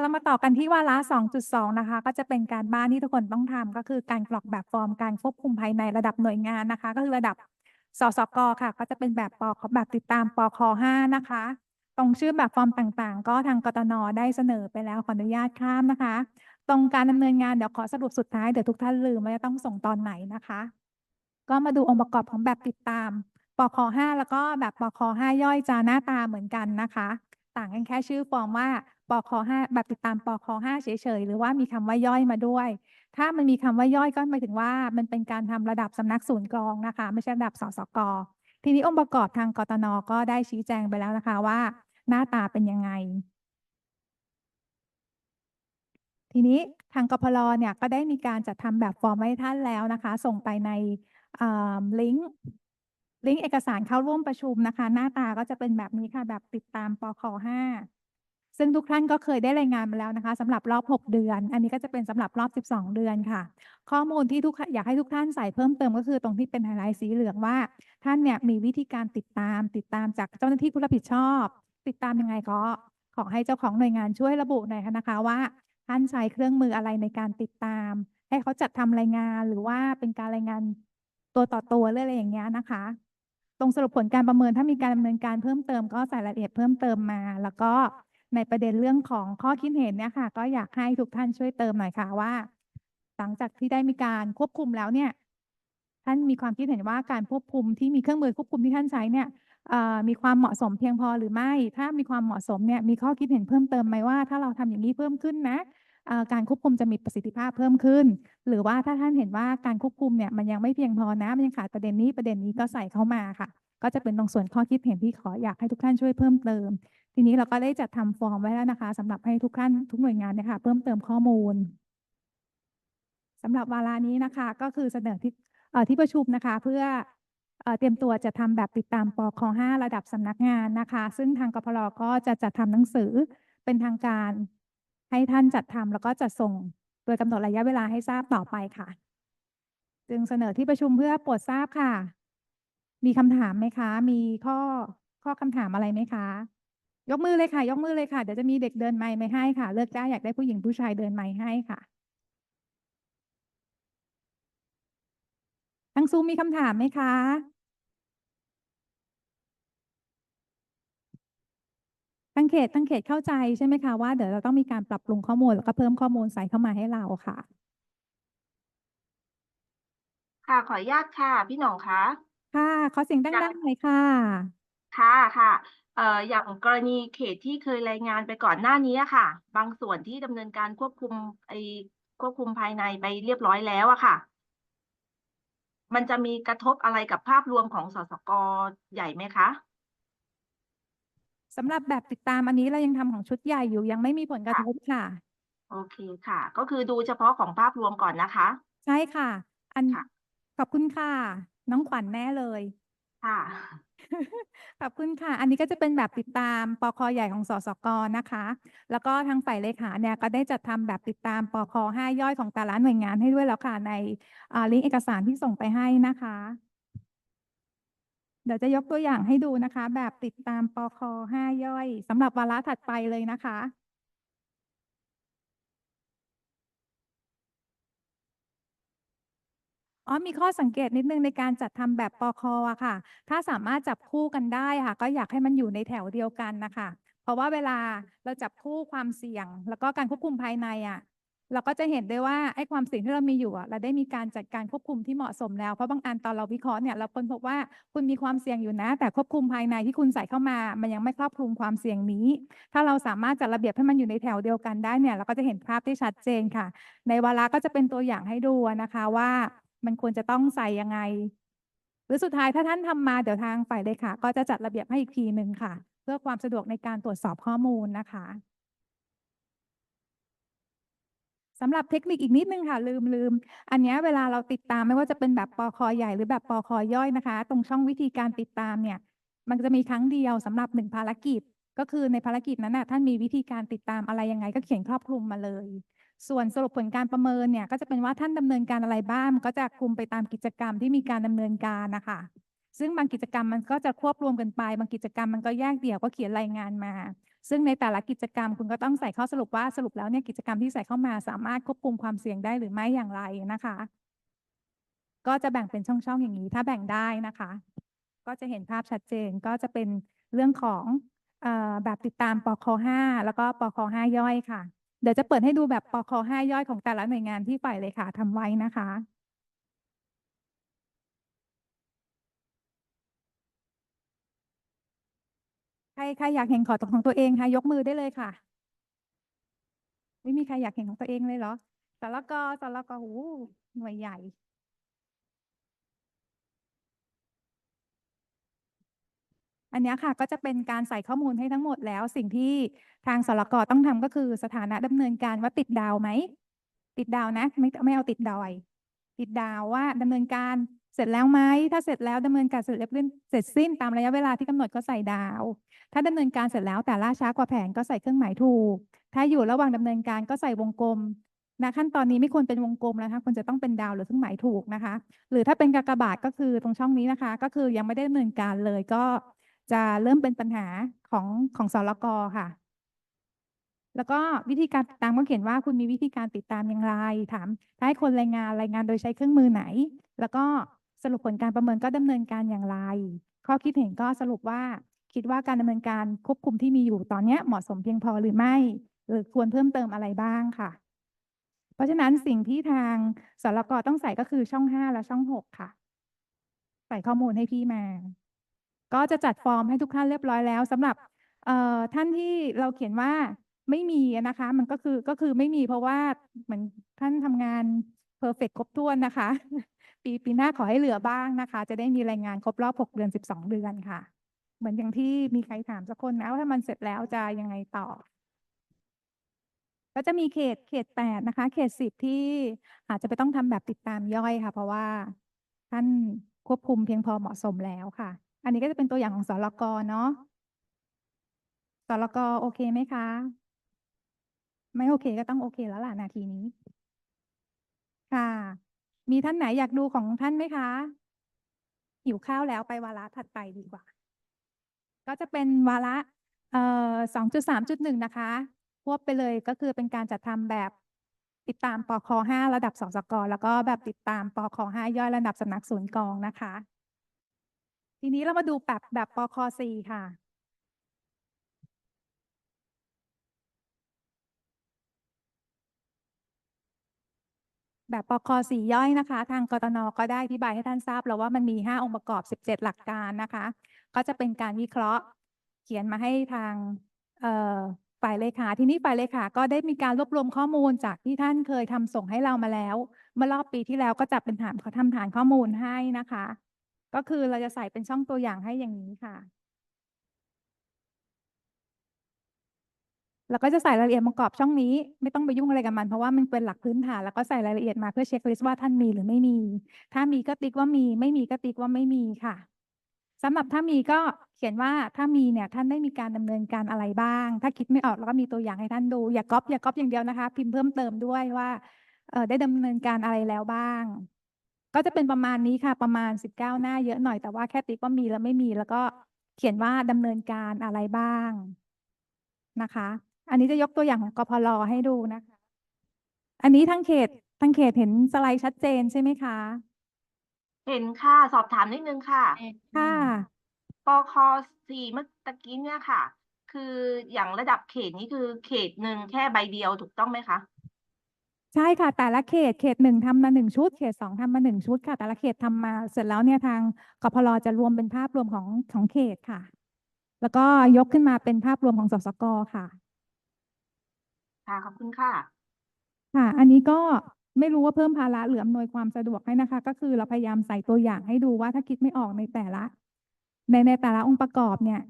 เรามาต่อกันที่วาระ 2.2 นะคะ ก็จะเป็นการบ้านที่ทุกคนต้องทำก็คือการกรอกแบบฟอร์มการควบคุมภายในระดับหน่วยงานนะคะ ก็คือระดับสสกค่ะ ก็จะเป็นแบบปคแบบติดตามปค5นะคะ ตรงชื่อแบบฟอร์มต่างๆ ก็ทางกตนได้เสนอไปแล้วขออนุญาตข้ามนะคะ ตรงการดำเนินงานเดี๋ยวขอสรุปสุดท้ายเดี๋ยวทุกท่านลืมว่าจะต้องส่งตอนไหนนะคะ ก็มาดูองค์ประกอบของแบบติดตามปค5แล้วก็แบบปค5ย่อยจะหน้าตาเหมือนกันนะคะ ต่างกันแค่ชื่อฟอร์มว่า ปค5แบบติดตามปค5เฉยๆ หรือว่ามีคำว่าย่อยมาด้วย ถ้ามันมีคำว่าย่อยก็หมายถึงว่า มันเป็นการทำระดับสำนักศูนย์กลองนะคะ ไม่ใช่ระดับสสก ทีนี้องค์ประกอบทางกตนก็ได้ชี้แจงไปแล้วนะคะว่า หน้าตาเป็นยังไง ทีนี้ทางกพลเนี่ยก็ได้มีการจัดทำแบบฟอร์มไว้ให้ท่านแล้วนะคะ ส่งไปในลิงก์ลิงก์เอกสารเข้าร่วมประชุมนะคะ หน้าตาก็จะเป็นแบบนี้ค่ะ แบบติดตามปค5 ซึ่งทุกท่านก็เคยได้รายงานมาแล้วนะคะสำหรับรอบ 6 เดือน อันนี้ก็จะเป็นสำหรับรอบ 12 เดือนค่ะ ข้อมูลที่ทุกอยากให้ทุกท่านใส่เพิ่มเติมก็คือตรงที่เป็นไฮไลท์สีเหลืองว่า ท่านเนี่ยมีวิธีการติดตาม ติดตามจากเจ้าหน้าที่ผู้รับผิดชอบ ติดตามยังไงก็ขอให้เจ้าของหน่วยงานช่วยระบุหน่อยนะคะว่า ท่านใช้เครื่องมืออะไรในการติดตาม ให้เขาจัดทำรายงานหรือว่าเป็นการรายงานตัวต่อตัวเรื่องอะไรอย่างเงี้ยนะคะ ตรงสรุปผลการประเมินถ้ามีการดำเนินการเพิ่มเติมก็ใส่รายละเอียดเพิ่มเติมมา แล้วก็ ในประเด็นเรื่องของข้อคิดเห็นเนี่ยค่ะ ก็อยากให้ทุกท่านช่วยเติมหน่อยค่ะว่า หลังจากที่ได้มีการควบคุมแล้วเนี่ย ท่านมีความคิดเห็นว่าการควบคุมที่มีเครื่องมือควบคุมที่ท่านใช้เนี่ยมีความเหมาะสมเพียงพอหรือไม่ ถ้ามีความเหมาะสมเนี่ยมีข้อคิดเห็นเพิ่มเติมไหมว่า ถ้าเราทำอย่างนี้เพิ่มขึ้นนะการควบคุมจะมีประสิทธิภาพเพิ่มขึ้น หรือว่าถ้าท่านเห็นว่าการควบคุมเนี่ยมันยังไม่เพียงพอนะ มันยังขาดประเด็นนี้ประเด็นนี้ก็ใส่เข้ามาค่ะ ก็จะเป็นตรงส่วนข้อคิดเห็นที่ขออยากให้ทุกท่านช่วยเพิ่มเติม ทีนี้เราก็ได้จัดทำฟอร์มไว้แล้วนะคะสำหรับให้ทุกท่านทุกหน่วยงานเนี่ยค่ะเพิ่มเติมข้อมูลสำหรับวาระนี้นะคะ ก็คือเสนอที่ที่ประชุมนะคะ เพื่อเอเตรียมตัวจะทำแบบติดตามปค5ระดับสำนักงานนะคะ ซึ่งทางกพลก็จะจัดทำหนังสือเป็นทางการให้ท่านจัดทำแล้วก็จัดส่งโดยกำหนดระยะเวลาให้ทราบต่อไปค่ะ จึงเสนอที่ประชุมเพื่อโปรดทราบค่ะ มีคำถามไหมคะ มีข้อข้อคำถามอะไรไหมคะ ยกมือเลยค่ะ ยกมือเลยค่ะ เดี๋ยวจะมีเด็กเดินไมค์ไม่ให้ค่ะ เลือกได้อยากได้ผู้หญิงผู้ชายเดินไมค์ให้ค่ะทางซูมมีคำถามไหมคะทางเขตทางเขตเข้าใจใช่ไหมคะว่าเดี๋ยวเราต้องมีการปรับปรุงข้อมูลแล้วก็เพิ่มข้อมูลใส่เข้ามาให้เราค่ะ ค่ะขออนุญาตค่ะ พี่หน่องคะค่ะขอเสียงดังๆหน่อยค่ะ ค่ะค่ะ เอ่ออย่างกรณีเขตที่เคยรายงานไปก่อนหน้านี้อะค่ะ บางส่วนที่ดำเนินการควบคุมไอ้ควบคุมภายในไปเรียบร้อยแล้วอะค่ะ มันจะมีกระทบอะไรกับภาพรวมของสสกใหญ่ไหมคะ สำหรับแบบติดตามอันนี้เรายังทำของชุดใหญ่อยู่ยังไม่มีผลกระทบค่ะ โอเคค่ะ ก็คือดูเฉพาะของภาพรวมก่อนนะคะ ใช่ค่ะ อันค่ะ ขอบคุณค่ะ น้องขวัญแน่เลย ค่ะ ขอบคุณค่ะ อันนี้ก็จะเป็นแบบติดตามปคใหญ่ของสสกนะคะ แล้วก็ทางฝ่ายเลขาเนี่ยก็ได้จัดทำแบบติดตามปคห้าย่อยของแต่ละหน่วยงานให้ด้วยแล้วค่ะในลิงก์เอกสารที่ส่งไปให้นะคะ เดี๋ยวจะยกตัวอย่างให้ดูนะคะ แบบติดตามปคห้าย่อยสำหรับวาระถัดไปเลยนะคะ อ๋อมีข้อสังเกตนิดนึงในการจัดทำแบบปคอะค่ะ ถ้าสามารถจับคู่กันได้ค่ะ ก็อยากให้มันอยู่ในแถวเดียวกันนะคะ เพราะว่าเวลาเราจับคู่ความเสี่ยง แล้วก็การควบคุมภายในอะเราก็จะเห็นได้ว่าไอ้ความเสี่ยงที่เรามีอยู่อะเราได้มีการจัดการควบคุมที่เหมาะสมแล้วเพราะบางอันตอนเราวิเคราะห์เนี่ยเราค้นพบว่าคุณมีความเสี่ยงอยู่นะ แต่ควบคุมภายในที่คุณใส่เข้ามา มันยังไม่ครอบคลุมความเสี่ยงนี้ ถ้าเราสามารถจัดระเบียบให้มันอยู่ในแถวเดียวกันได้เนี่ย เราก็จะเห็นภาพที่ชัดเจนค่ะ ในวาระก็จะเป็นตัวอย่างให้ดูนะคะว่า มันควรจะต้องใส่ยังไง หรือสุดท้ายถ้าท่านทำมาเดี๋ยวทางฝ่ายเลขาก็จะจัดระเบียบให้อีกทีหนึ่งค่ะ เพื่อความสะดวกในการตรวจสอบข้อมูลนะคะสำหรับเทคนิคอีกนิดนึงค่ะ ลืมลืม อันนี้เวลาเราติดตามไม่ว่าจะเป็นแบบปคใหญ่หรือแบบปคย่อยนะคะ ตรงช่องวิธีการติดตามเนี่ย มันจะมีครั้งเดียวสำหรับหนึ่งภารกิจ ก็คือในภารกิจนั้นน่ะท่านมีวิธีการติดตามอะไรยังไงก็เขียนครอบคลุมมาเลย ส่วนสรุปผลการประเมินเนี่ยก็จะเป็นว่าท่านดำเนินการอะไรบ้างก็จะคลุมไปตามกิจกรรมที่มีการดำเนินการนะคะซึ่งบางกิจกรรมมันก็จะควบรวมกันไป บางกิจกรรมมันก็แยกเดี่ยวก็เขียนรายงานมา ซึ่งในแต่ละกิจกรรมคุณก็ต้องใส่ข้อสรุปว่าสรุปแล้วเนี่ยกิจกรรมที่ใส่เข้ามาสามารถควบคุมความเสี่ยงได้หรือไม่อย่างไรนะคะ ก็จะแบ่งเป็นช่องๆอย่างนี้ ถ้าแบ่งได้นะคะ ก็จะเห็นภาพชัดเจนก็จะเป็นเรื่องของออแบบติดตามปค5แล้วก็ปค5ย่อยค่ะ เดี๋ยวจะเปิดให้ดูแบบปค5ย่อยของแต่ละหน่วยงานที่ฝ่ายเลขาทำไว้นะคะใครใครอยากเห็นขอตของตัวเองค่ะยกมือได้เลยค่ะ ไม่มีใครอยากเห็นของตัวเองเลยเหรอสารกสารกหูหน่วยใหญ่ อันนี้ค่ะก็จะเป็นการใส่ข้อมูลให้ทั้งหมดแล้ว สิ่งที่ทางสรกต้องทำก็คือสถานะดำเนินการว่าติดดาวไหมติดดาวนะไม่ไม่เอาติดดอย ติดดาวว่าดำเนินการเสร็จแล้วไหมถ้าเสร็จแล้วดำเนินการเสร็จเรียบร้อยเสร็จสิ้นตามระยะเวลาที่กำหนดก็ใส่ดาว ถ้าดำเนินการเสร็จแล้วแต่ล่าช้ากว่าแผนก็ใส่เครื่องหมายถูก ถ้าอยู่ระหว่างดำเนินการก็ใส่วงกลมนะขั้นตอนนี้ไม่ควรเป็นวงกลมนะคะควรจะต้องเป็นดาวหรือเครื่องหมายถูกนะคะ หรือถ้าเป็นกากบาทก็คือตรงช่องนี้นะคะ ก็คือยังไม่ได้ดำเนินการเลยก็ จะเริ่มเป็นปัญหาของของสรกค่ะ แล้วก็วิธีการติดตามก็เขียนว่าคุณมีวิธีการติดตามอย่างไร ถามถ้าให้คนรายงานรายงานโดยใช้เครื่องมือไหน แล้วก็สรุปผลการประเมินก็ดำเนินการอย่างไร ข้อคิดเห็นก็สรุปว่าคิดว่าการดำเนินการควบคุมที่มีอยู่ตอนนี้เหมาะสมเพียงพอหรือไม่ หรือควรเพิ่มเติมอะไรบ้างค่ะ เพราะฉะนั้นสิ่งที่ทางสรกต้องใส่ก็คือช่องห้าและช่องหกค่ะ ใส่ข้อมูลให้พี่มา ก็จะจัดฟอร์มให้ทุกท่านเรียบร้อยแล้วสำหรับท่านที่เราเขียนว่าไม่มีนะคะ มันก็คือก็คือไม่มีเพราะว่าเหมือนท่านทำงานเพอร์เฟกครบถ้วนนะคะ ปีปีหน้าขอให้เหลือบ้างนะคะ จะได้มีรายงานครบรอบหกเดือนสิบองเดือนค่ะ เหมือนอย่างที่มีใครถามสักคนนะว่าถ้ามันเสร็จแล้วจะยังไงต่อก็จะมีเขตเขตแปดนะคะ เขตสิบที่อาจจะไปต้องทำแบบติดตามย่อยค่ะ เพราะว่าท่านควบคุมเพียงพอเหมาะสมแล้วค่ะ อันนี้ก็จะเป็นตัวอย่างของสรกเนาะสรกโอเคไหมคะ ไม่โอเคก็ต้องโอเคแล้วล่ะนาทีนี้ ค่ะ มีท่านไหนอยากดูของท่านไหมคะหิวข้าวแล้วไปวาระถัดไปดีกว่า ก็จะเป็นวาระเอ่อสองจุดสามจุดหนึ่งนะคะควบไปเลยก็คือเป็นการจัดทำแบบติดตามปคห้าระดับสสก แล้วก็แบบติดตามปคห้าย่อยระดับสำนักศูนย์กองนะคะ ทีนี้เรามาดูแบบแบบปคสี่ค่ะ แบบปคสี่ย่อยนะคะ ทางกตนก็ได้อธิบายให้ท่านทราบแล้วว่ามันมีห้าองค์ประกอบสิบเจ็ดหลักการนะคะ ก็จะเป็นการวิเคราะห์เขียนมาให้ทางฝ่ายเลขาทีนี้ฝ่ายเลขาก็ได้มีการรวบรวมข้อมูลจากที่ท่านเคยทำส่งให้เรามาแล้ว เมื่อรอบปีที่แล้วก็จะเป็นฐานเขาทำฐานข้อมูลให้นะคะ ก็คือเราจะใส่เป็นช่องตัวอย่างให้อย่างนี้ค่ะ แล้วก็จะใส่รายละเอียดประกอบช่องนี้ ไม่ต้องไปยุ่งอะไรกับมัน เพราะว่ามันเป็นหลักพื้นฐาน แล้วก็ใส่รายละเอียดมาเพื่อเช็คลิสต์ว่าท่านมีหรือไม่มี ถ้ามีก็ติ๊กว่ามี ไม่มีก็ติ๊กว่าไม่มีค่ะสำหรับถ้ามีก็เขียนว่าถ้ามีเนี่ยท่านได้มีการดำเนินการอะไรบ้าง ถ้าคิดไม่ออกแล้วก็มีตัวอย่างให้ท่านดู อย่าก๊อปอย่าก๊อปอย่างเดียวนะคะ พิมพ์เพิ่มเติมด้วยว่าได้ดำเนินการอะไรแล้วบ้าง ก็จะเป็นประมาณนี้ค่ะประมาณสิบเก้าหน้าเยอะหน่อยแต่ว่าแค่ติ๊กว่ามีแล้วไม่มี แล้วก็เขียนว่าดำเนินการอะไรบ้างนะคะ อันนี้จะยกตัวอย่างของกพลให้ดูนะคะ อันนี้ทั้งเขตทั้งเขตเห็นสไลด์ชัดเจนใช่ไหมคะ เห็นค่ะสอบถามนิดนึงค่ะค่ะปคสี่เมื่อตะกี้เนี่ยค่ะ คืออย่างระดับเขตนี้คือเขตหนึ่งแค่ใบเดียวถูกต้องไหมคะ ใช่ค่ะ แต่ละเขตเขตหนึ่งทำมาหนึ่งชุด เขตสองทำมาหนึ่งชุดค่ะ แต่ละเขตทำมาเสร็จแล้วเนี่ยทางกพลจะรวมเป็นภาพรวมของของเขตค่ะ แล้วก็ยกขึ้นมาเป็นภาพรวมของสสกค่ะค่ะขอบคุณค่ะ ค่ะ อันนี้ก็ไม่รู้ว่าเพิ่มภาระหรืออำนวยความสะดวกให้นะคะ ก็คือเราพยายามใส่ตัวอย่างให้ดูว่าถ้าคิดไม่ออกในแต่ละ ในในแต่ละองค์ประกอบเนี่ย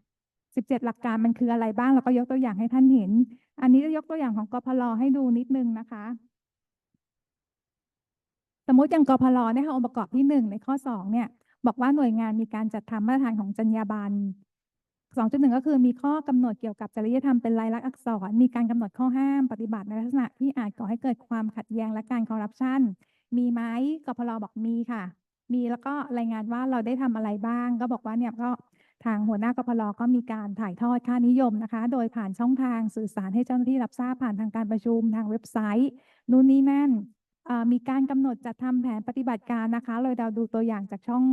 สิบเจ็ดหลักการมันคืออะไรบ้าง แล้วก็ยกตัวอย่างให้ท่านเห็น อันนี้จะยกตัวอย่างของกพลให้ดูนิดนึงนะคะ สมมติอย่างกพลเนี่ยค่ะองค์ประกอบที่หนึ่งในข้อสองเนี่ย บอกว่าหน่วยงานมีการจัดทำมาตรฐานของจรรยาบรรณสองจุดหนึ่งก็คือมีข้อกำหนดเกี่ยวกับจริยธรรมเป็นลายลักษณ์อักษร มีการกำหนดข้อห้ามปฏิบัติในลักษณะที่อาจก่อให้เกิดความขัดแย้งและการคอร์รัปชันมีไหมกพลบอกมีค่ะ มีแล้วก็รายงานว่าเราได้ทำอะไรบ้าง ก็บอกว่าเนี่ยก็ทางหัวหน้ากพลก็มีการถ่ายทอดค่านิยมนะคะ โดยผ่านช่องทางสื่อสารให้เจ้าหน้าที่รับทราบผ่านทางการประชุมทางเว็บไซต์ นู่นนี่นั่น มีการกำหนดจัดทำแผนปฏิบัติการนะคะเลยเราดูตัวอย่างจากช่อง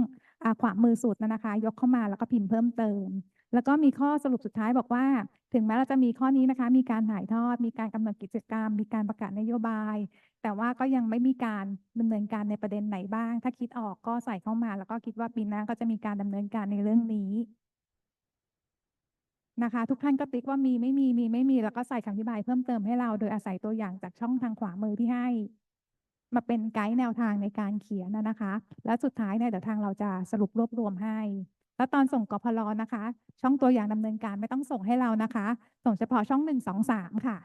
อขวามือสุดนะนะคะ ยกเข้ามาแล้วก็พิมพ์เพิ่มเติม แล้วก็มีข้อสรุปสุดท้ายบอกว่า ถึงแม้เราจะมีข้อนี้นะคะ มีการถ่ายทอด มีการกำหนดกิจกรรม มีการประกาศนโยบาย แต่ว่าก็ยังไม่มีการดำเนินการในประเด็นไหนบ้าง ถ้าคิดออกก็ใส่เข้ามา แล้วก็คิดว่าปีหน้าก็จะมีการดำเนินการในเรื่องนี้นะคะทุกท่านก็ติ๊กว่ามีไม่มีมีไม่มีแล้วก็ใส่คำอธิบายเพิ่มเติมให้เราโดยอาศัยตัวอย่างจากช่องทางขวามือที่ให้ มาเป็นไกด์แนวทางในการเขียนนะคะ แล้วสุดท้ายเนี่ยเดี๋ยวทางเราจะสรุปรวบรวมให้ แล้วตอนส่งกพลนะคะ ช่องตัวอย่างดำเนินการไม่ต้องส่งให้เรานะคะ ส่งเฉพาะช่องหนึ่งสองสามค่ะ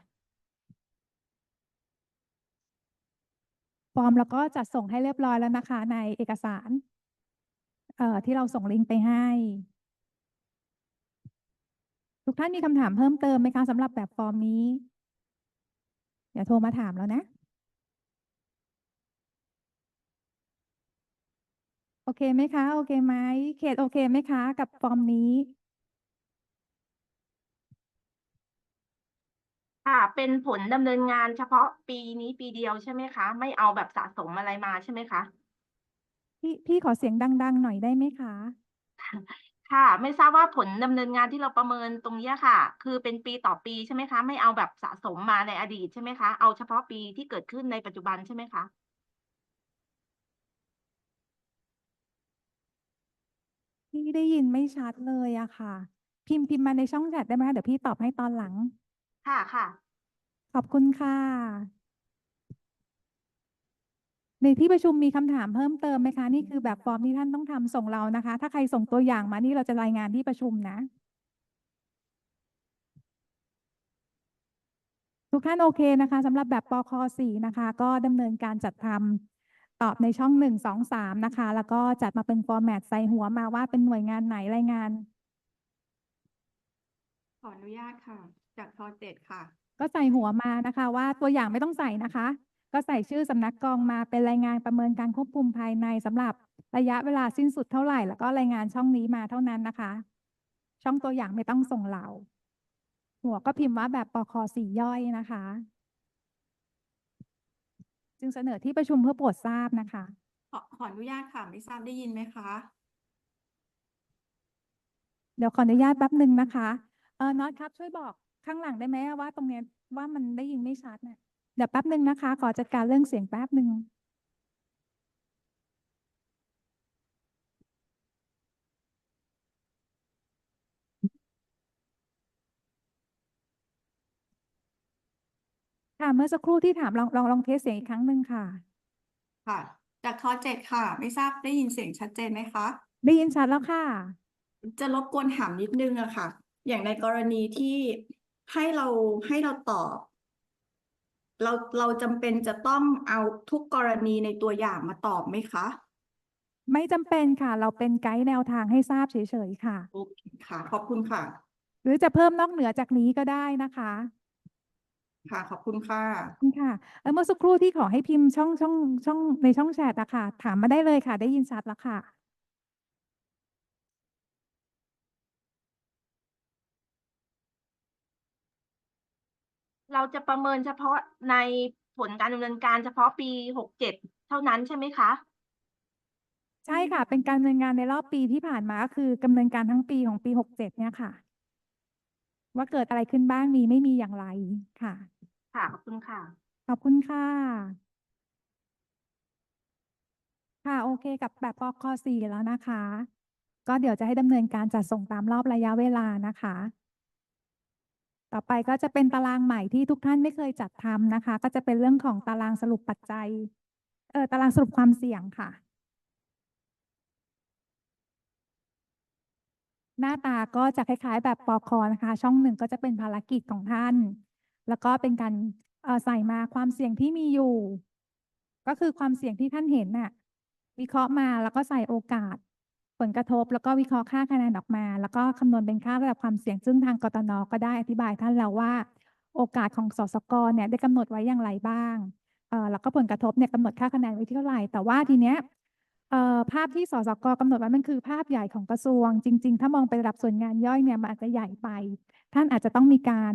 ฟอร์มเราก็จัดส่งให้เรียบร้อยแล้วนะคะ ในเอกสารเอ่อที่เราส่งลิงก์ไปให้ ทุกท่านมีคำถามเพิ่มเติมไหมคะสำหรับแบบฟอร์มนี้ เดี๋ยวโทรมาถามแล้วนะ โอเคไหมคะ โอเคไหมเขตโอเคไหมคะ กับฟอร์มนี้ ค่ะ เป็นผลดำเนินงานเฉพาะปีนี้ปีเดียวใช่ไหมคะ ไม่เอาแบบสะสมอะไรมาใช่ไหมคะพี่พี่ขอเสียงดัง ๆ หน่อยได้ไหมคะ ค่ะ ไม่ทราบว่าผลดำเนินงานที่เราประเมินตรงเนี้ยค่ะ คือเป็นปีต่อปีใช่ไหมคะ ไม่เอาแบบสะสมมาในอดีตใช่ไหมคะ เอาเฉพาะปีที่เกิดขึ้นในปัจจุบันใช่ไหมคะ พี่ได้ยินไม่ชัดเลยอะค่ะ พิมพ์พิมพ์มาในช่องแชทได้ไหมคะเดี๋ยวพี่ตอบให้ตอนหลัง ค่ะค่ะ ขอบคุณค่ะ ในที่ประชุมมีคำถามเพิ่มเติมไหมคะ นี่คือแบบฟอร์มที่ท่านต้องทำส่งเรานะคะ ถ้าใครส่งตัวอย่างมานี่เราจะรายงานที่ประชุมนะ ทุกท่านโอเคนะคะสำหรับแบบปคสี่นะคะ ก็ดำเนินการจัดทำ ตอบในช่องหนึ่งสองสามนะคะ แล้วก็จัดมาเป็นฟอร์แมตใส่หัวมาว่าเป็นหน่วยงานไหนรายงาน ขออนุญาตค่ะ จากทอเจ็ดค่ะ ก็ใส่หัวมานะคะ ว่าตัวอย่างไม่ต้องใส่นะคะ ก็ใส่ชื่อสำนักกองมาเป็นรายงานประเมินการควบคุมภายในสำหรับระยะเวลาสิ้นสุดเท่าไหร่ แล้วก็รายงานช่องนี้มาเท่านั้นนะคะ ช่องตัวอย่างไม่ต้องส่งเราหัวก็พิมพ์ว่าแบบปคสี่ย่อยนะคะ จึงเสนอที่ประชุมเพื่อโปรดทราบนะคะ ขอขออนุญาตค่ะ ไม่ทราบได้ยินไหมคะ เดี๋ยวขออนุญาตแป๊บหนึ่งนะคะเออน็อตครับช่วยบอกข้างหลังได้ไหมว่าตรงเนี้ยว่ามันได้ยินไม่ชัดเนี่ยเดี๋ยวแป๊บหนึ่งนะคะ ขอจัดการเรื่องเสียงแป๊บหนึ่ง ค่ะเมื่อสักครู่ที่ถามลองลองลองเทสเสียงอีกครั้งหนึ่งค่ะ ค่ะ จากทอเจ็ดค่ะ ไม่ทราบได้ยินเสียงชัดเจนไหมคะ ได้ยินชัดแล้วค่ะ จะรบกวนถามนิดนึงอะค่ะ อย่างในกรณีที่ให้เราให้เราตอบ เราเราจำเป็นจะต้องเอาทุกกรณีในตัวอย่างมาตอบไหมคะ ไม่จำเป็นค่ะ เราเป็นไกด์แนวทางให้ทราบเฉยๆค่ะ โอเคค่ะ ขอบคุณค่ะ หรือจะเพิ่มนอกเหนือจากนี้ก็ได้นะคะ ค่ะ ขอบคุณค่ะขอบคุณค่ะเอ่อเมื่อสักครู่ที่ขอให้พิมพ์ช่องช่องช่องในช่องแชทอะค่ะ ถามมาได้เลยค่ะ ได้ยินชัดแล้วค่ะ เราจะประเมินเฉพาะในผลการดำเนินการเฉพาะปีหกเจ็ดเท่านั้นใช่ไหมคะ ใช่ค่ะ เป็นการดำเนินงานในรอบปีที่ผ่านมาก็คือดำเนินการทั้งปีของปีหกเจ็ดเนี่ยค่ะ ว่าเกิดอะไรขึ้นบ้างมีไม่มีอย่างไรค่ะ ค่ะ ขอบคุณค่ะ ขอบคุณค่ะ ค่ะ โอเคกับแบบปคสี่แล้วนะคะ ก็เดี๋ยวจะให้ดำเนินการจัดส่งตามรอบระยะเวลานะคะ ต่อไปก็จะเป็นตารางใหม่ที่ทุกท่านไม่เคยจัดทำนะคะ ก็จะเป็นเรื่องของตารางสรุปปัจจัย เออตารางสรุปความเสี่ยงค่ะ หน้าตาก็จะคล้ายๆ แบบปคนะคะ ช่องหนึ่งก็จะเป็นภารกิจของท่าน แล้วก็เป็นการใส่มาความเสี่ยงที่มีอยู่ ก็คือความเสี่ยงที่ท่านเห็นน่ะ วิเคราะห์มาแล้วก็ใส่โอกาส ผลกระทบแล้วก็วิเคราะห์ค่าคะแนนออกมา แล้วก็คำนวณเป็นค่าระดับความเสี่ยงซึ่งทางกตนก็ได้อธิบายท่านแล้วว่า โอกาสของสสกเนี่ยได้กำหนดไว้อย่างไรบ้างแล้วก็ผลกระทบเนี่ยกำหนดค่าคะแนนไว้เท่าไหร่ แต่ว่าทีเนี้ยภาพที่สสกกำหนดไว้มันคือภาพใหญ่ของกระทรวง จริง ๆ ถ้ามองไประดับส่วนงานย่อยเนี่ยมันอาจจะใหญ่ไป ท่านอาจจะต้องมีการ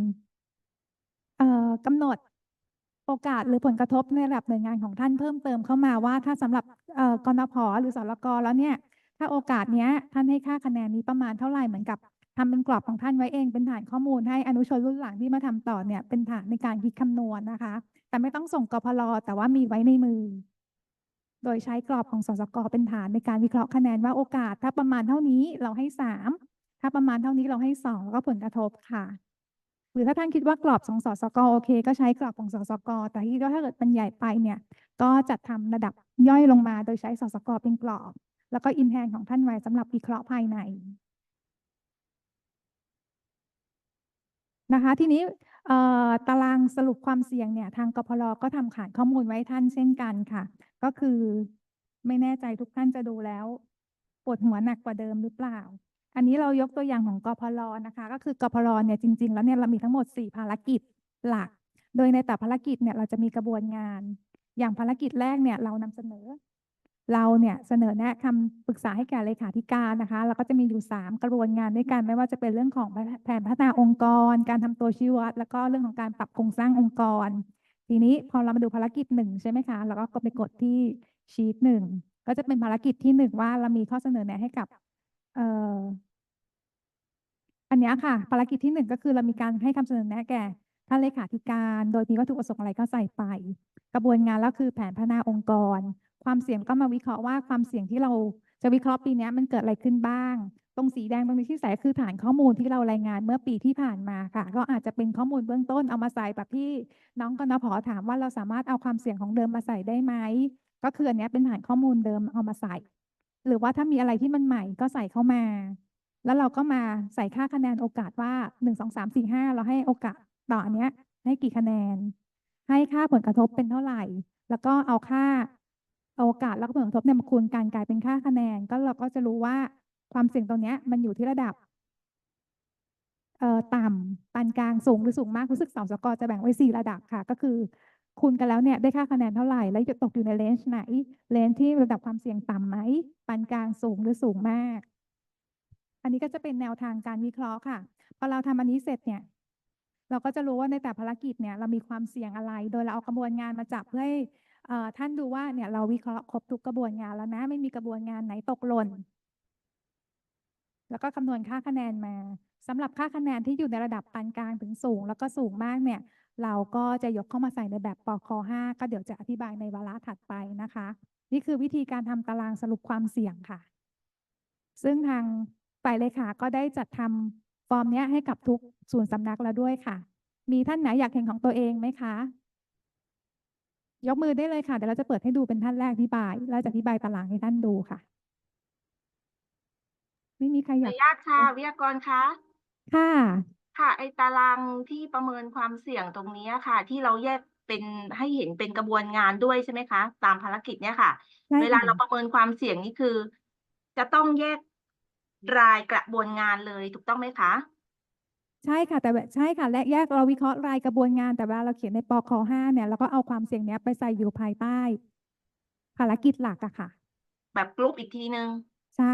กำหนดโอกาสหรือผลกระทบในระดับหน่วยงานของท่านเพิ่มเติมเข้ามาว่าถ้าสำหรับเอ่อกนพหรือสรกแล้วเนี่ย ถ้าโอกาสเนี้ยท่านให้ค่าคะแนนนี้ประมาณเท่าไหร่เหมือนกับทำเป็นกรอบของท่านไว้เองเป็นฐานข้อมูลให้อนุชนรุ่นหลังที่มาทำต่อเนี่ยเป็นฐานในการคิดคำนวณนะคะ แต่ไม่ต้องส่งกพลแต่ว่ามีไว้ในมือ โดยใช้กรอบของสสกเป็นฐานในการวิเคราะห์คะแนนว่าโอกาส ถ้าประมาณเท่านี้เราให้สามถ้าประมาณเท่านี้เราให้สองแล้วก็ผลกระทบค่ะ หรือถ้าท่านคิดว่ากรอบของสสกโอเค ก็ใช้กรอบของสสก แต่ที่ถ้าเกิดมันใหญ่ไปเนี่ย ก็จัดทำระดับย่อยลงมาโดยใช้สสกเป็นกรอบ แล้วก็อินแฮนของท่านไว้สำหรับวิเคราะห์ภายในนะคะ ทีนี้ตารางสรุปความเสี่ยงเนี่ย ทางกพลก็ทำขานข้อมูลไว้ท่านเช่นกันค่ะ ก็คือไม่แน่ใจทุกท่านจะดูแล้วปวดหัวหนักกว่าเดิมหรือเปล่า อันนี้เรายกตัวอย่างของกพลนะคะ ก็คือกพลเนี่ยจริง ๆ แล้วเนี่ยเรามีทั้งหมด 4 ภารกิจหลัก โดยในแต่ภารกิจเนี่ยเราจะมีกระบวนงาน อย่างภารกิจแรกเนี่ยเรานำเสนอ เราเนี่ยเสนอแนะคำปรึกษาให้แก่เลขาธิการนะคะแล้วก็จะมีอยู่ 3 กระบวนงานด้วยกัน ไม่ว่าจะเป็นเรื่องของแผนพัฒนาองค์กร การทำตัวชี้วัด แล้วก็เรื่องของการปรับโครงสร้างองค์กร ทีนี้พอเรามาดูภารกิจหนึ่งใช่ไหมคะแล้วก็ไปกดที่ชีตหนึ่งก็จะเป็นภารกิจที่หนึ่งว่าเรามีข้อเสนอแนะให้กับ เอ่อ อันเนี้ยค่ะ ภารกิจที่หนึ่งก็คือเรามีการให้คำเสนอแนะแก่ท่านเลขาธิการ โดยมีวัตถุประสงค์อะไรก็ใส่ไป กระบวนงานแล้วคือแผนพัฒนาองค์กร ความเสี่ยงก็มาวิเคราะห์ว่าความเสี่ยงที่เราจะวิเคราะห์ปีเนี้ยมันเกิดอะไรขึ้นบ้าง ตรงสีแดงตรงนี้ที่ใส่คือฐานข้อมูลที่เรารายงานเมื่อปีที่ผ่านมาค่ะ ก็อาจจะเป็นข้อมูลเบื้องต้นเอามาใส่แบบที่น้องกนพถามว่าเราสามารถเอาความเสี่ยงของเดิมมาใส่ได้ไหมก็คืออันเนี้ยเป็นฐานข้อมูลเดิมเอามาใส่ หรือว่าถ้ามีอะไรที่มันใหม่ก็ใส่เข้ามา แล้วเราก็มาใส่ค่าคะแนนโอกาสว่าหนึ่งสองสามสี่ห้าเราให้โอกาสต่ออันเนี้ย ให้กี่คะแนน ให้ค่าผลกระทบเป็นเท่าไหร่ แล้วก็เอาค่าโอกาสแล้วก็ผลกระทบเนี่ยมาคูณกันกลายเป็นค่าคะแนน ก็เราก็จะรู้ว่าความเสี่ยงตรงเนี้ยมันอยู่ที่ระดับเอ่อต่ำปานกลางสูงหรือสูงมากรู้สึกสสกจะแบ่งไว้สี่ระดับค่ะ ก็คือ คูณกันแล้วเนี่ยได้ค่าคะแนนเท่าไหร่ แล้วจะตกอยู่ในเลนจ์ไหน เลนจ์ที่ระดับความเสี่ยงต่ำไหมปานกลางสูงหรือสูงมาก อันนี้ก็จะเป็นแนวทางการวิเคราะห์ค่ะ พอเราทำอันนี้เสร็จเนี่ย เราก็จะรู้ว่าในแต่ภารกิจเนี่ยเรามีความเสี่ยงอะไร โดยเราเอากระบวนงานมาจับเพื่อให้ท่านดูว่าเนี่ยเราวิเคราะห์ครบทุกกระบวนงานแล้วนะ ไม่มีกระบวนงานไหนตกหล่น แล้วก็คำนวณค่าคะแนนมาสำหรับค่าคะแนนที่อยู่ในระดับปานกลางถึงสูง แล้วก็สูงมากเนี่ย เราก็จะยกเข้ามาใส่ในแบบปค5ก็เดี๋ยวจะอธิบายในวาระถัดไปนะคะ นี่คือวิธีการทำตารางสรุปความเสี่ยงค่ะ ซึ่งทางฝ่ายเลขาก็ได้จัดทำฟอร์มเนี้ยให้กับทุกส่วนย์สำนักแล้วด้วยค่ะ มีท่านไหนอยากเห็นของตัวเองไหมคะ ยกมือได้เลยค่ะเดี๋ยวเราจะเปิดให้ดูเป็นท่านแรกอธิบายแล้วจะอธิบายตารางให้ท่านดูค่ะไม่มีใครขอออยากนุญาตค่ะวิทยากรคะค่ะ ค่ะ ไอตารางที่ประเมินความเสี่ยงตรงนี้ค่ะ ที่เราแยกเป็นให้เห็นเป็นกระบวนงานด้วยใช่ไหมคะ ตามภารกิจเนี่ยค่ะ ใช่เวลาค่ะ เราประเมินความเสี่ยงนี่คือ จะต้องแยกรายกระบวนงานเลยถูกต้องไหมคะ ใช่ค่ะ แต่แบบใช่ค่ะ และแยกเราวิเคราะห์รายกระบวนงานแต่เวลาเราเขียนในปค5เนี่ยเราก็เอาความเสี่ยงเนี้ยไปใส่อยู่ภายใต้ ภารกิจหลักอะค่ะ แบบกรุ๊ปอีกทีนึง ใช่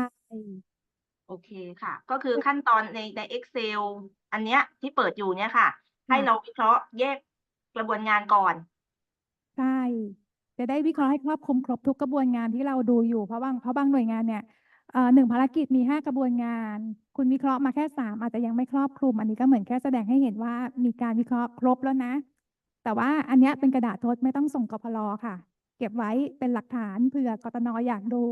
โอเคค่ะ ก็คือขั้นตอนในใน Excel อันเนี้ยที่เปิดอยู่เนี่ยค่ะ ให้ค่ะเราวิเคราะห์แยกกระบวนงานก่อน ใช่ จะได้วิเคราะห์ให้ครอบคลุมครบทุกกระบวนงานที่เราดูอยู่เพราะบางเพราะบางหน่วยงานเนี่ยเอ่อหนึ่งภารกิจมีห้ากระบวนงาน คุณวิเคราะห์มาแค่สามอาจจะยังไม่ครอบคลุม อันนี้ก็เหมือนแค่แสดงให้เห็นว่ามีการวิเคราะห์ครบแล้วนะ แต่ว่าอันเนี้ยเป็นกระดาษทดไม่ต้องส่งกพลค่ะ เก็บไว้เป็นหลักฐานเผื่อกตนอยากดู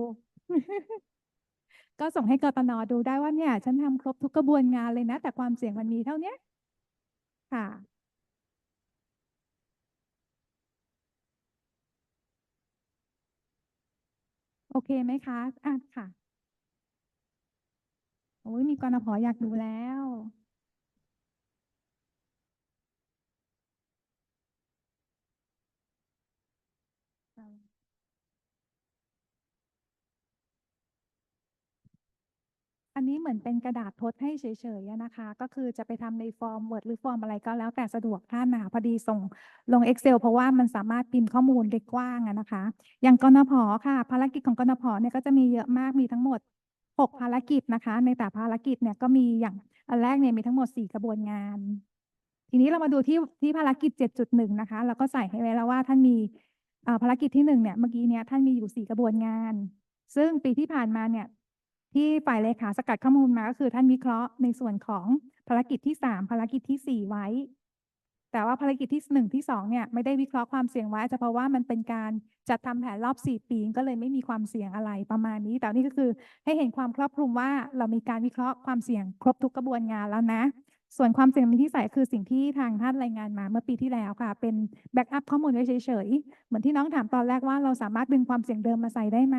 ก็ส่งให้กตนดูได้ว่าเนี่ย ฉันทำครบทุกกระบวนงานเลยนะ แต่ความเสี่ยงมันมีเท่าเนี้ยค่ะโอเคไหมคะอะค่ะโอ้ยมีกนพออยากดูแล้ว อันนี้เหมือนเป็นกระดาษทดให้เฉยๆนะคะ ก็คือจะไปทำในฟอร์ม Word หรือฟอร์มอะไรก็แล้วแต่สะดวกท่านนะคะพอดีส่งลง Excel เพราะว่ามันสามารถพิมพ์ข้อมูลได้กว้างอะนะคะ อย่างกนพค่ะ ภารกิจของกนพเนี่ยก็จะมีเยอะมากมีทั้งหมด 6 ภารกิจนะคะ ในแต่ภารกิจเนี่ยก็มีอย่างอันแรกเนี่ยมีทั้งหมด 4 กระบวนงาน ทีนี้เรามาดูที่ที่ภารกิจ 7.1 นะคะเราก็ใส่ให้ไว้แล้วว่าท่านมีภารกิจที่หนึ่งเนี่ยเมื่อกี้เนี่ยท่านมีอยู่ 4 กระบวนงาน ซึ่งปีที่ผ่านมาเนี่ย ที่ฝ่ายเลขาสกัดข้อมูลมาก็คือท่านวิเคราะห์ในส่วนของภารกิจที่สามภารกิจที่สี่ไว้ แต่ว่าภารกิจที่หนึ่งที่สองเนี่ยไม่ได้วิเคราะห์ความเสี่ยงไว้จะเพราะว่ามันเป็นการจัดทำแผนรอบสี่ปีก็เลยไม่มีความเสี่ยงอะไรประมาณนี้ แต่นี่ก็คือให้เห็นความครอบคลุมว่าเรามีการวิเคราะห์ความเสี่ยงครบทุกกระบวนงานแล้วนะส่วนความเสี่ยงที่ใส่คือสิ่งที่ทางท่านรายงานมาเมื่อปีที่แล้วค่ะ เป็นแบ็กอัพข้อมูลไว้เฉยๆ เหมือนที่น้องถามตอนแรกว่าเราสามารถดึงความเสี่ยงเดิมมาใส่ได้ไหม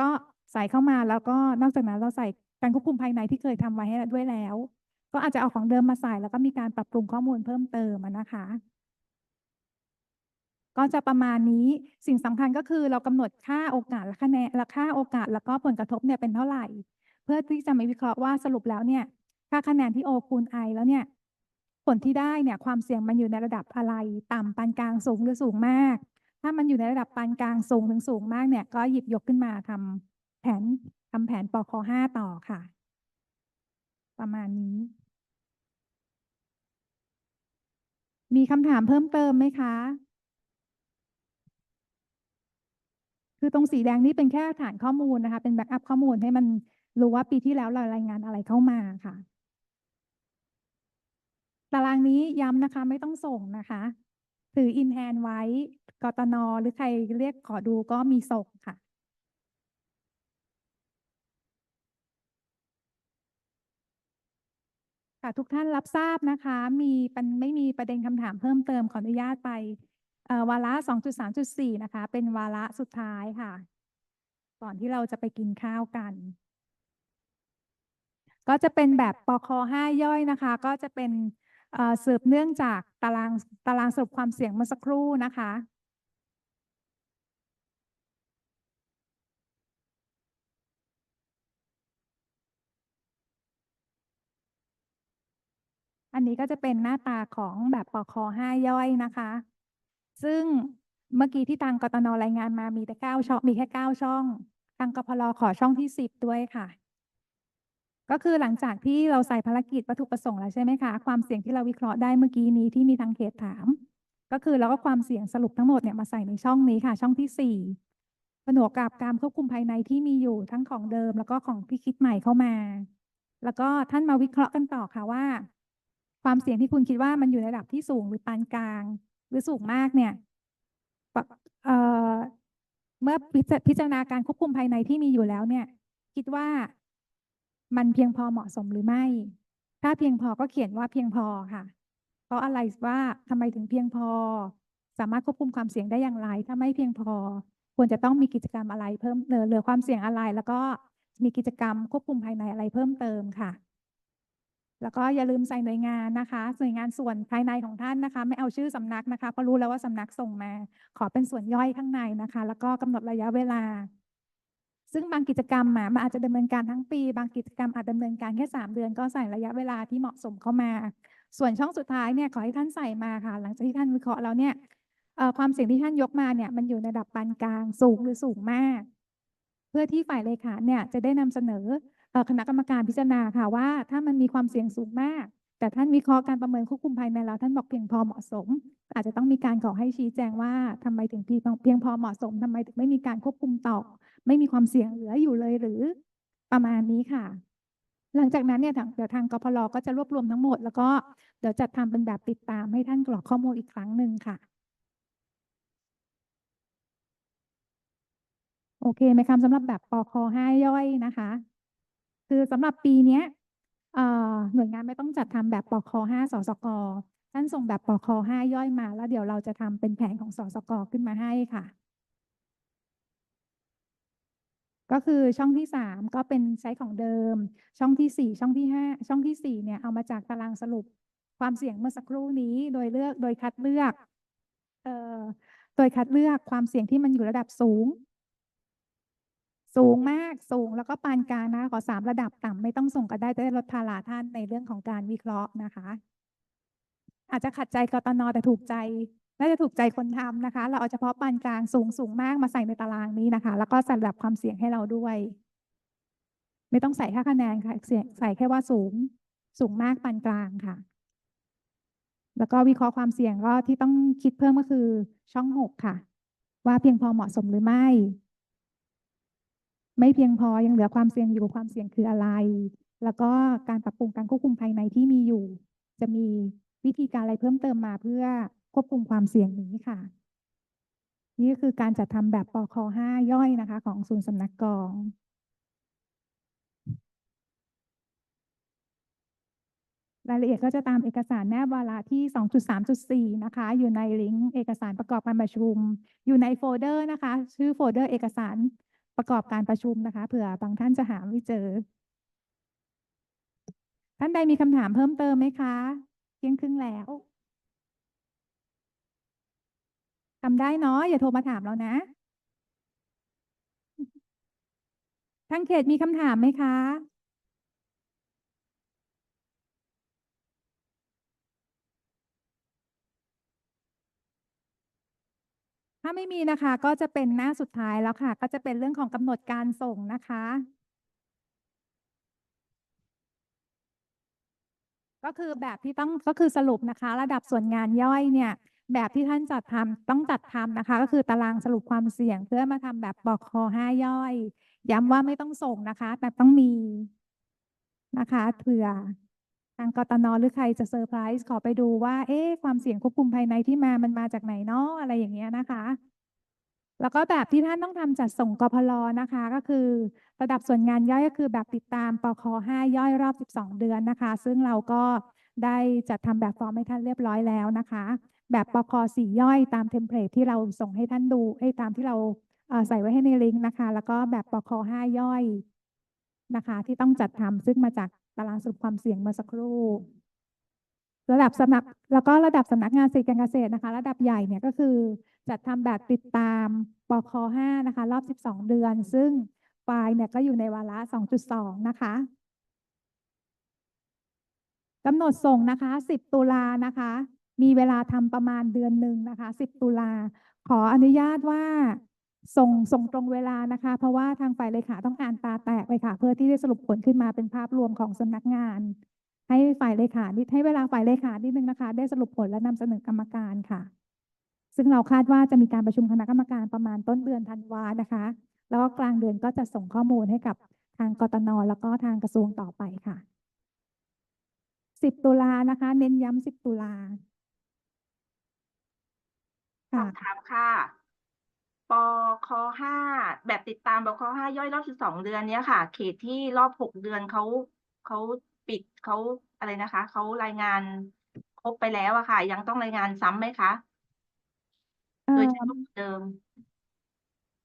ก็ ใส่เข้ามาแล้วก็นอกจากนั้นเราใส่การควบคุมภายในที่เคยทำไว้ให้ด้วยแล้ว ก็อาจจะเอาของเดิมมาใส่แล้วก็มีการปรับปรุงข้อมูลเพิ่มเติมนะคะ ก็จะประมาณนี้สิ่งสำคัญก็คือเรากำหนดค่าโอกาสและคะแนนและค่าโอกาส แล้วก็ผลกระทบเนี่ยเป็นเท่าไหร่ เพื่อที่จะมาวิเคราะห์ว่าสรุปแล้วเนี่ย ค่าคะแนนที่ O คูณ I แล้วเนี่ย ผลที่ได้เนี่ยความเสี่ยงมันอยู่ในระดับอะไร ต่ำปานกลางสูงหรือสูงมาก ถ้ามันอยู่ในระดับปานกลางสูงถึงสูงมากเนี่ย ก็หยิบยกขึ้นมาทำ แผนทำแผนปคห้าต่อค่ะ ประมาณนี้ มีคำถามเพิ่มเติมไหมคะ คือตรงสีแดงนี่เป็นแค่ฐานข้อมูลนะคะ เป็นแบ็กอัพข้อมูลให้มันรู้ว่าปีที่แล้วเรารายงานอะไรเข้ามาค่ะ ตารางนี้ย้ำนะคะไม่ต้องส่งนะคะ ถืออินแฮนไว้กตนหรือใครเรียกขอดูก็มีส่งค่ะ ค่ะทุกท่านรับทราบนะคะ มีปันไม่มีประเด็นคำถามเพิ่มเติมขออนุญาตไปเอ่อวาระ 2.3.4 นะคะ เป็นวาระสุดท้ายค่ะ ก่อนที่เราจะไปกินข้าวกัน ก็จะเป็นแบบปค5ย่อยนะคะ ก็จะเป็นเอ่อสืบเนื่องจากตารางตารางสรุปความเสี่ยงเมื่อสักครู่นะคะ อันนี้ก็จะเป็นหน้าตาของแบบปคห้าย่อยนะคะ ซึ่งเมื่อกี้ที่ทางกตนรายงานมามีแต่เก้าช่องมีแค่เก้าช่องทางกพลขอช่องที่สิบด้วยค่ะ ก็คือหลังจากที่เราใส่ภารกิจวัตถุประสงค์แล้วใช่ไหมคะ ความเสี่ยงที่เราวิเคราะห์ได้เมื่อกี้นี้ที่มีทางเขตถาม ก็คือเราก็ความเสี่ยงสรุปทั้งหมดเนี่ยมาใส่ในช่องนี้ค่ะ ช่องที่สี่ผนวกกับการควบคุมภายในที่มีอยู่ทั้งของเดิม แล้วก็ของที่คิดใหม่เข้ามา แล้วก็ท่านมาวิเคราะห์กันต่อค่ะว่า ความเสี่ยงที่คุณคิดว่ามันอยู่ในระดับที่สูงหรือปานกลาง หรือสูงมากเนี่ยเมื่อพิจารณาการควบคุมภายในที่มีอยู่แล้วเนี่ย คิดว่ามันเพียงพอเหมาะสมหรือไม่ ถ้าเพียงพอก็เขียนว่าเพียงพอค่ะ เพราะอะไรว่าทำไมถึงเพียงพอ สามารถควบคุมความเสี่ยงได้อย่างไร ถ้าไม่เพียงพอ ควรจะต้องมีกิจกรรมอะไรเพิ่มเหลือความเสี่ยงอะไร แล้วก็มีกิจกรรมควบคุมภายในอะไรเพิ่มเติมค่ะ แล้วก็อย่าลืมใส่หน่วยงานนะคะหน่วยงานส่วนภายในของท่านนะคะ ไม่เอาชื่อสำนักนะคะเพราะรู้แล้วว่าสำนักส่งมา ขอเป็นส่วนย่อยข้างในนะคะ แล้วก็กำหนดระยะเวลา ซึ่งบางกิจกรรมอะมันอาจจะดำเนินการทั้งปี บางกิจกรรมอาจดำเนินการแค่สามเดือน ก็ใส่ระยะเวลาที่เหมาะสมเข้ามา ส่วนช่องสุดท้ายเนี่ยขอให้ท่านใส่มาค่ะ หลังจากที่ท่านวิเคราะห์แล้วเนี่ยความเสี่ยงที่ท่านยกมาเนี่ยมันอยู่ในระดับปานกลางสูงหรือสูงมาก เพื่อที่ฝ่ายเลขาเนี่ยจะได้นำเสนอ คณะกรรมการพิจารณาค่ะว่า ถ้ามันมีความเสี่ยงสูงมาก แต่ท่านวิเคราะห์การประเมินควบคุมภายในแล้วท่านบอกเพียงพอเหมาะสม อาจจะต้องมีการขอให้ชี้แจงว่าทำไมถึงเพียงพอเหมาะสมทำไมถึงไม่มีการควบคุมต่อ ไม่มีความเสี่ยงเหลืออยู่เลยหรือประมาณนี้ค่ะ หลังจากนั้นเนี่ยเดี๋ยวทางกพลก็จะรวบรวมทั้งหมด แล้วก็เดี๋ยวจัดทำเป็นแบบติดตามให้ท่านกรอกข้อมูลอีกครั้งหนึ่งค่ะโอเคไหมคะสำหรับแบบปคห้าย่อยนะคะ คือสำหรับปีเนี้ยหน่วยงานไม่ต้องจัดทำแบบปคห้าสสกท่านส่งแบบปคห้าย่อยมา แล้วเดี๋ยวเราจะทำเป็นแผนของสสกขึ้นมาให้ค่ะ ก็คือช่องที่สามก็เป็นใช้ของเดิม ช่องที่สี่ช่องที่ห้าช่องที่สี่เนี่ยเอามาจากตารางสรุปความเสี่ยงเมื่อสักครู่นี้โดยเลือกโดยคัดเลือกเอ่อโดยคัดเลือกความเสี่ยงที่มันอยู่ระดับสูง สูงมากสูงแล้วก็ปานกลางนะขอสามระดับต่ำไม่ต้องส่งก็ได้จะได้ลดภาระท่านในเรื่องของการวิเคราะห์นะคะ อาจจะขัดใจกตนแต่ถูกใจน่าจะถูกใจคนทำนะคะ เราเอาเฉพาะปานกลางสูงสูงมากมาใส่ในตารางนี้นะคะ แล้วก็ใส่ระดับความเสี่ยงให้เราด้วย ไม่ต้องใส่ค่าคะแนนค่ะเสียงใส่แค่ว่าสูงสูงมากปานกลางค่ะ แล้วก็วิเคราะห์ความเสี่ยงก็ที่ต้องคิดเพิ่มก็คือช่องหกค่ะ ว่าเพียงพอเหมาะสมหรือไม่ ไม่เพียงพอยังเหลือความเสี่ยงอยู่ความเสี่ยงคืออะไร แล้วก็การปรับปรุงการควบคุมภายในที่มีอยู่ จะมีวิธีการอะไรเพิ่มเติมมาเพื่อควบคุมความเสี่ยงนี้ค่ะ นี่ก็คือการจัดทำแบบปค5ย่อยนะคะ ของศูนย์สำนักกองรายละเอียดก็จะตามเอกสารแนบวาระที่ 2.3.4 นะคะ อยู่ในลิงก์เอกสารประกอบการประชุม อยู่ในโฟลเดอร์นะคะ ชื่อโฟลเดอร์เอกสาร ประกอบการประชุมนะคะ เผื่อบางท่านจะหาไม่เจอ ท่านใดมีคำถามเพิ่มเติมไหมคะเที่ยงครึ่งแล้วทำได้เนาะอย่าโทรมาถามเรานะทางเขตมีคำถามไหมคะ ไม่มีนะคะ ก็จะเป็นหน้าสุดท้ายแล้วค่ะ ก็จะเป็นเรื่องของกำหนดการส่งนะคะ ก็คือแบบที่ต้องก็คือสรุปนะคะ ระดับส่วนงานย่อยเนี่ย แบบที่ท่านจัดทำต้องจัดทำนะคะ ก็คือตารางสรุปความเสี่ยง เพื่อมาทำแบบบอกคอห้าย่อย ย้ำว่าไม่ต้องส่งนะคะ แต่ต้องมีนะคะเผื่อ ทางกตนหรือใครจะเซอร์ไพรส์ขอไปดูว่า เอ๊ะความเสี่ยงควบคุมภายในที่มามันมาจากไหนเนาะอะไรอย่างเงี้ยนะคะ แล้วก็แบบที่ท่านต้องทำจัดส่งกพลนะคะ ก็คือระดับส่วนงานย่อยก็คือแบบติดตามปค5ย่อยรอบ 12 เดือนนะคะ ซึ่งเราก็ได้จัดทำแบบฟอร์มให้ท่านเรียบร้อยแล้วนะคะ แบบปค4ย่อยตามเทมเพลตที่เราส่งให้ท่านดูไอ้ตามที่เราใส่ไว้ให้ในลิงก์นะคะ แล้วก็แบบปค5ย่อยนะคะ ที่ต้องจัดทำซึ่งมาจาก ตารางสรุปความเสี่ยงเมื่อสักครู่ ระดับสำนักแล้วก็ระดับสำนักงานเศรษฐกิจการเกษตรนะคะ ระดับใหญ่เนี่ยก็คือจัดทำแบบติดตามปค5นะคะ รอบ 12 เดือน ซึ่งไฟล์เนี่ยก็อยู่ในวาระ 2.2 นะคะกำหนดส่งนะคะ 10 ตุลานะคะ มีเวลาทำประมาณเดือนหนึ่งนะคะ 10 ตุลาขออนุญาตว่า ส่งส่งตรงเวลานะคะ เพราะว่าทางฝ่ายเลขาต้องอ่านตาแตกไปค่ะ เพื่อที่จะสรุปผลขึ้นมาเป็นภาพรวมของสำนักงาน ให้ฝ่ายเลขานิดให้เวลาฝ่ายเลขานิดนึงนะคะ ได้สรุปผลและนำเสนอกรรมการค่ะ ซึ่งเราคาดว่าจะมีการประชุมคณะกรรมการประมาณต้นเดือนธันวานะคะ แล้วก็กลางเดือนก็จะส่งข้อมูลให้กับทางกตนแล้วก็ทางกระทรวงต่อไปค่ะ 10 ตุลานะคะ เน้นย้ำ10 ตุลาสอค่ะบถามค่ะ ปคห้าแบบติดตามปคห้าย่อยรอบสิบสองเดือนเนี้ยค่ะ เขตที่รอบหกเดือนเขาเขาปิดเขาอะไรนะคะเขารายงานครบไปแล้วอะค่ะ ยังต้องรายงานซ้ำไหมคะเอ่โดอยใช้รูปเดิม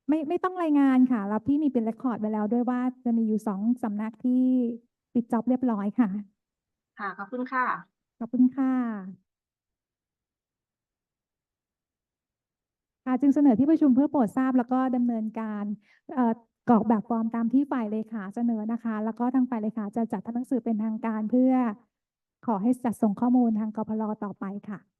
ไม่ไม่ต้องรายงานค่ะเราพี่มีเป็นเรคคอร์ดไว้แล้วด้วยว่าจะมีอยู่สองสำนักที่ปิดจ็อบเรียบร้อยค่ะ ค่ะขอบคุณค่ะ ขอบคุณค่ะ ค่ะ จึงเสนอที่ประชุมเพื่อโปรดทราบแล้วก็ดำเนินการเอ่อกรอกแบบฟอร์มตามที่ฝ่ายเลขาเสนอนะคะ แล้วก็ทางฝ่ายเลขาจะจัดทำหนังสือเป็นทางการเพื่อขอให้จัดส่งข้อมูลทางกพลต่อไปค่ะ